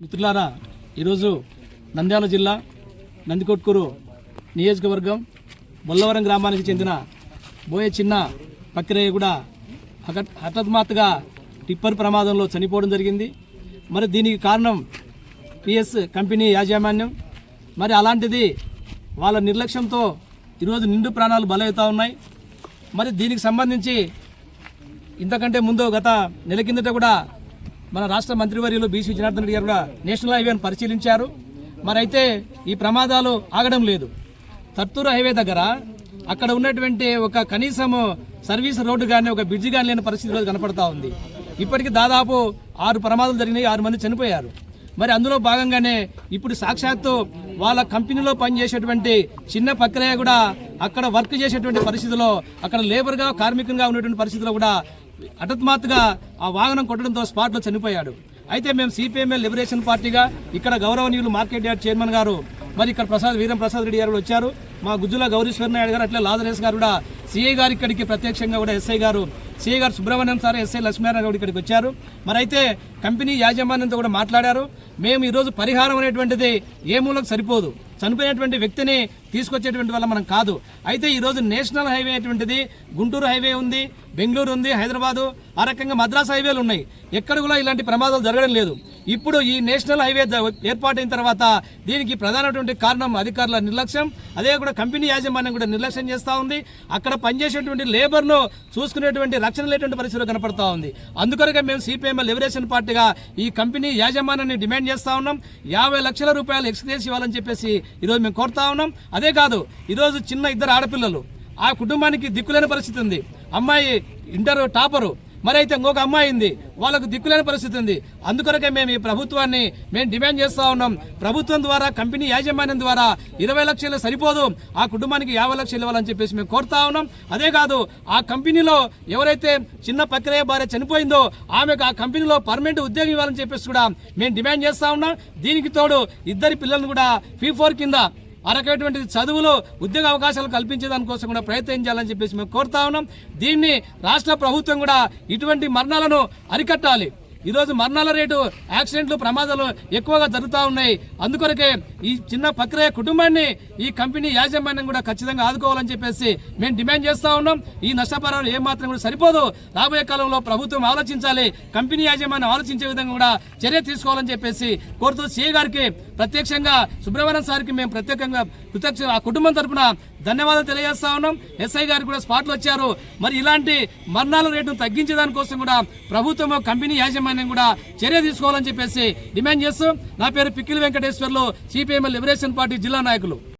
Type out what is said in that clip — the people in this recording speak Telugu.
మిత్రులారా ఈరోజు నంద్యాల జిల్లా నందికొట్కూరు నియోజకవర్గం బొల్లవరం గ్రామానికి చెందిన బోయే చిన్న పక్కిరయ్య కూడా హఠాత్మాత్తుగా టిప్పర్ ప్రమాదంలో చనిపోవడం జరిగింది. మరి దీనికి కారణం పిఎస్ కంపెనీ యాజమాన్యం. మరి అలాంటిది వాళ్ళ నిర్లక్ష్యంతో ఈరోజు నిండు ప్రాణాలు బలవుతూ ఉన్నాయి. మరి దీనికి సంబంధించి ఇంతకంటే ముందు గత నెల కిందట కూడా మన రాష్ట్ర మంత్రివర్యులు బీసీ జనార్దన్ రెడ్డి గారు కూడా నేషనల్ హైవేను పరిశీలించారు. మరి అయితే ఈ ప్రమాదాలు ఆగడం లేదు. తత్తూరు హైవే దగ్గర అక్కడ ఉన్నటువంటి ఒక కనీసం సర్వీస్ రోడ్డు కానీ ఒక బ్రిడ్జి కానీ లేని పరిస్థితి రోజు కనపడతా ఉంది. ఇప్పటికి దాదాపు ఆరు ప్రమాదాలు జరిగినాయి ఆరు మంది చనిపోయారు. మరి అందులో భాగంగానే ఇప్పుడు సాక్షాత్తు వాళ్ళ కంపెనీలో పనిచేసేటువంటి చిన్న ప్రక్రియ కూడా అక్కడ వర్క్ చేసేటువంటి పరిస్థితిలో అక్కడ లేబర్గా కార్మికంగా ఉన్నటువంటి పరిస్థితిలో కూడా హఠాత్మాత్తుగా ఆ వాహనం కొట్టడంతో స్పాట్లో చనిపోయాడు. అయితే మేము సిపిఎంఎల్ లిబరేషన్ పార్టీగా ఇక్కడ గౌరవనీయులు మార్కెట్ యార్డ్ చైర్మన్ గారు మరి ఇక్కడ ప్రసాద్ వీరం ప్రసాద్ రెడ్డి గారు కూడా వచ్చారు. మా గుజ్జుల గౌరీశ్వర నాయుడు గారు అట్లా లాజరేష్ గారు కూడా సిఐ గారు ఇక్కడికి ప్రత్యక్షంగా కూడా ఎస్ఐ గారు సిఐ గారు సుబ్రహ్మణ్యం సార్ ఎస్ఐ లక్ష్మీనారాయణ గారు ఇక్కడికి వచ్చారు. మరైతే కంపెనీ యాజమాన్యంతో కూడా మాట్లాడారు. మేము ఈరోజు పరిహారం అనేటువంటిది ఏ మూలకు సరిపోదు. చనిపోయినటువంటి వ్యక్తిని తీసుకొచ్చేటువంటి వల్ల మనం కాదు. అయితే ఈరోజు నేషనల్ హైవే అటువంటిది గుంటూరు హైవే ఉంది బెంగళూరు ఉంది హైదరాబాదు ఆ రకంగా మద్రాసు హైవేలు ఉన్నాయి. ఎక్కడ కూడా ఇలాంటి ప్రమాదాలు జరగడం లేదు. ఇప్పుడు ఈ నేషనల్ హైవే ఏర్పాటైన తర్వాత దీనికి ప్రధానటువంటి కారణం అధికారుల నిర్లక్ష్యం. అదే కూడా కంపెనీ యాజమాన్యం కూడా నిర్లక్ష్యం చేస్తూ ఉంది. అక్కడ పనిచేసేటువంటి లేబర్ను చూసుకునేటువంటి రక్షణ లేటువంటి పరిస్థితులు కనపడతా ఉంది. అందుకొరకే మేము సిపిఎం లిబరేషన్ పార్టీగా ఈ కంపెనీ యాజమాన్యాన్ని డిమాండ్ చేస్తా ఉన్నాం. యాభై లక్షల రూపాయలు ఎక్స్గ్రేస్ ఇవ్వాలని చెప్పేసి ఈరోజు మేము కోరుతా ఉన్నాం. అదే కాదు ఈరోజు చిన్న ఇద్దరు ఆడపిల్లలు ఆ కుటుంబానికి దిక్కులేని పరిస్థితి ఉంది. అమ్మాయి ఇంటర్ టాపరు మరి అయితే ఇంకొక అమ్మాయి ఉంది. వాళ్ళకు దిక్కులేని పరిస్థితి ఉంది. అందుకొరకే మేము ఈ ప్రభుత్వాన్ని మేము డిమాండ్ చేస్తా ఉన్నాం. ప్రభుత్వం ద్వారా కంపెనీ యాజమాన్యం ద్వారా ఇరవై లక్షలు సరిపోదు. ఆ కుటుంబానికి యాభై లక్షలు ఇవ్వాలని చెప్పేసి మేము కోరుతా ఉన్నాం. అదే కాదు ఆ కంపెనీలో ఎవరైతే చిన్న ప్రక్రియ భార్య చనిపోయిందో ఆమెకు ఆ కంపెనీలో పర్మనెంట్ ఉద్యోగం ఇవ్వాలని చెప్పేసి కూడా మేము డిమాండ్ చేస్తా ఉన్నాం. దీనికి తోడు ఇద్దరి పిల్లలను కూడా ఫీ ఫోర్ కింద ఆ రకమైనటువంటి చదువులో ఉద్యోగ అవకాశాలు కల్పించేదానికోసం కూడా ప్రయత్నం చేయాలని చెప్పేసి మేము కోరుతా ఉన్నాం. దీన్ని రాష్ట్ర ప్రభుత్వం కూడా ఇటువంటి మరణాలను అరికట్టాలి. ఈరోజు మరణాల రేటు యాక్సిడెంట్లు ప్రమాదాలు ఎక్కువగా జరుగుతూ ఉన్నాయి. అందుకొరకే ఈ చిన్న ప్రక్రియ కుటుంబాన్ని ఈ కంపెనీ యాజమాన్యం కూడా ఖచ్చితంగా ఆదుకోవాలని చెప్పేసి మేము డిమాండ్ చేస్తూ ఉన్నాం. ఈ నష్టపరాలు ఏ మాత్రం కూడా సరిపోదు. రాబోయే కాలంలో ప్రభుత్వం ఆలోచించాలి. కంపెనీ యాజమాన్యం ఆలోచించే విధంగా కూడా చర్య తీసుకోవాలని చెప్పేసి కోరుతూ సీఏ గారికి ప్రత్యక్షంగా సుబ్రహ్మణ్యం సార్కి మేము ప్రత్యేకంగా కృతజ్ఞ ఆ కుటుంబం తరఫున ధన్యవాదాలు తెలియజేస్తా ఉన్నాం. ఎస్ఐ గారు కూడా స్పాట్లు వచ్చారు. మరి ఇలాంటి మరణాల రేటును తగ్గించడానికోసం కూడా ప్రభుత్వం కంపెనీ యాజమాన్యం కూడా చర్య తీసుకోవాలని చెప్పేసి డిమాండ్ చేస్తూ నా పేరు Pikkili Venkateswarlu CPIML liberation party జిల్లా నాయకులు.